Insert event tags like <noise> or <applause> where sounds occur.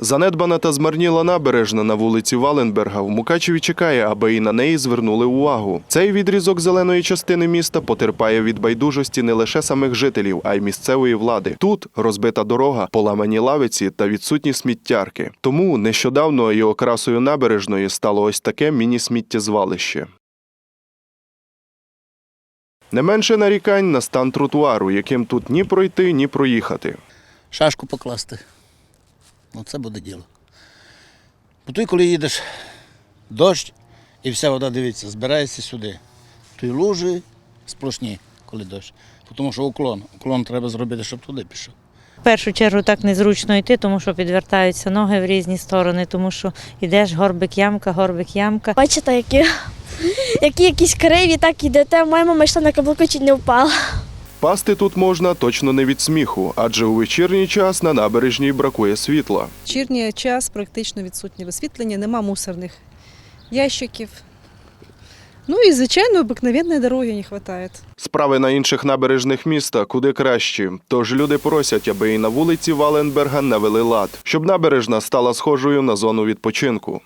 Занедбана та змарніла набережна на вулиці Валенберга в Мукачеві чекає, аби і на неї звернули увагу. Цей відрізок зеленої частини міста потерпає від байдужості не лише самих жителів, а й місцевої влади. Тут розбита дорога, поламані лавиці та відсутні сміттярки. Тому нещодавно і окрасою набережної стало ось таке міні-сміттєзвалище. Не менше нарікань на стан тротуару, яким тут ні пройти, ні проїхати. шашку покласти. Оце буде діло. Бо той, коли їдеш дощ і вся вода дивиться, збирається сюди. То й лужі сплошні, коли дощ. Тому що уклон. Уклон треба зробити, щоб туди пішов. В першу чергу так незручно йти, тому що підвертаються ноги в різні сторони, тому що йдеш горбик ямка, горбик ямка. Бачите, які, <laughs> які якісь криві, так ідете. Моя мама йшла на каблуку, чуть не впала. Пасти тут можна точно не від сміху, адже у вечірній час на набережній бракує світла. вечірній час практично відсутнє освітлення, нема мусорних ящиків. Ну і, звичайно, обикновенної дороги не вистачає. Справи на інших набережних міста куди кращі. Тож люди просять, аби і на вулиці Валенберга навели лад, щоб набережна стала схожою на зону відпочинку.